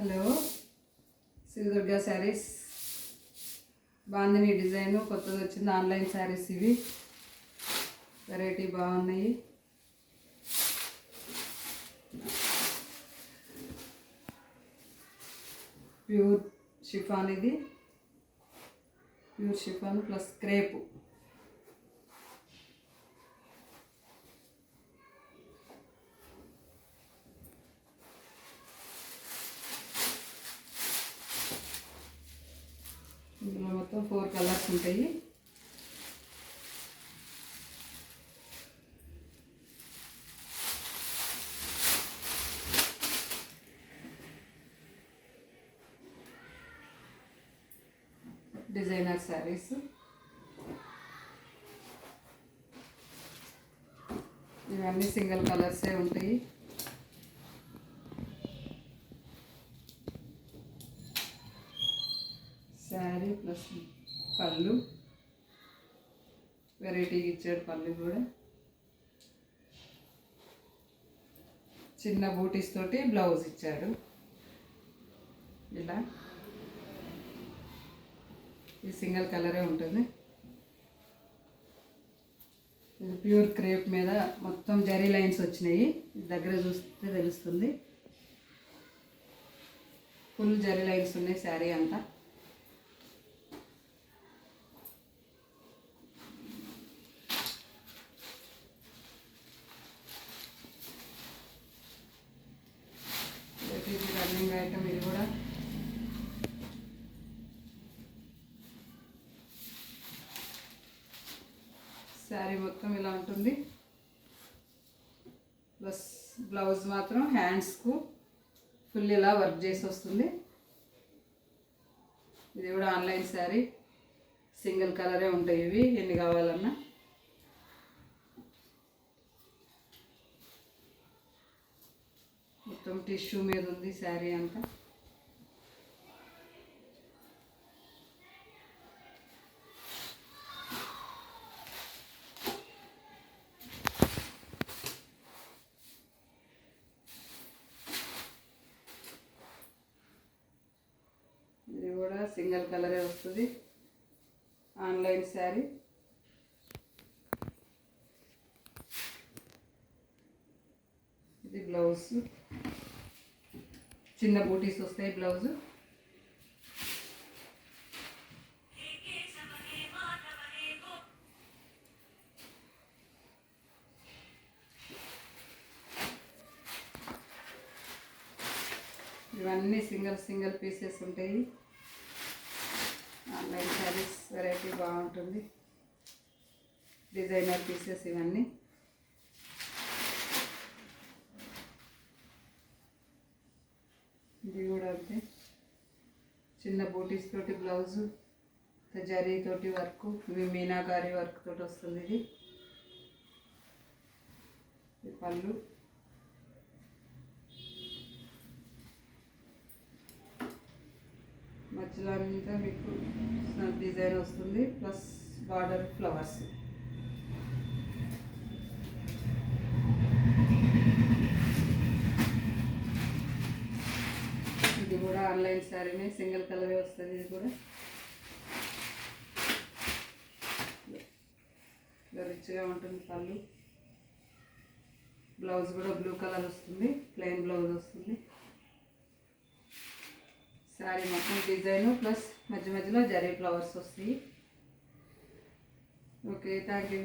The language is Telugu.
హలో దుర్గా శారీస్. బాగుంది డిజైన్ కొత్తది వచ్చింది ఆన్లైన్ శారీస్ ఇవి. వెరైటీ బాగున్నాయి. ప్యూర్ షిఫాన్ ఇది. ప్యూర్ షిఫాన్ ప్లస్ క్రేపు మొత్తం ఫోర్ కలర్స్ ఉంటాయి. డిజైనర్ శారీస్ ఇవన్నీ సింగిల్ కలర్సే ఉంటాయి. శారీ ప్లస్ పళ్ళు. వెరైటీగా ఇచ్చాడు పళ్ళు కూడా. చిన్న బూటీస్ తోటి బ్లౌజ్ ఇచ్చాడు. ఇలా. ఇది సింగిల్ కలరే ఉంటుంది. ఇది ప్యూర్ క్రేప్ మీద మొత్తం జరీ లైన్స్ వచ్చినాయి. దగ్గర చూస్తే తెలుస్తుంది. ఫుల్ జరీ లైన్స్ ఉన్నాయి శారీ అంతా ఇది రన్నింగ్ ఐటమ్ ఇది కూడా శారీ మొత్తం ఇలా ఉంటుంది. ప్లస్ బ్లౌజ్ మాత్రం హ్యాండ్స్కు ఫుల్ ఇలా వర్క్ చేసి వస్తుంది. ఇది కూడా ఆన్లైన్ శారీ. సింగిల్ కలరే ఉంటాయి ఇవి. ఎన్ని కావాలన్నా. మొత్తం టిష్యూ మీద ఉంది శారీ అంతా ఇది కూడా సింగిల్ కలరే వస్తుంది. Online sari. ఇది బ్లౌజ్. చిన్న బూటీస్ వస్తాయి బ్లౌజ్. ఇవన్నీ సింగిల్ సింగిల్ పీసెస్ ఉంటాయి. ఆన్లైన్ శారీస్ వెరైటీ బాగుంటుంది. డిజైనర్ పీసెస్ ఇవన్నీ. ఇది కూడా అంతే. చిన్న బూటీస్ తోటి బ్లౌజు జరీ తోటి వర్క్ ఇవి మీనాకారి వర్క్ తోటి వస్తుంది ఇది. ఇది పళ్ళు. మధ్యలో అంతా మీకు డిజైన్ వస్తుంది ప్లస్ బార్డర్ ఫ్లవర్స్. ఇది కూడా ఆన్లైన్ శారీనే సింగిల్ కలరే వస్తుంది ఇది కూడా. రిచ్గా ఉంటుంది పళ్ళు. బ్లౌజ్ కూడా బ్లూ కలర్ వస్తుంది ప్లెయిన్ బ్లౌజ్ వస్తుంది. శారీ మొత్తం డిజైన్ ప్లస్ మధ్య మధ్యలో జరీ ఫ్లవర్స్ వస్తాయి ఓకే థ్యాంక్ యూ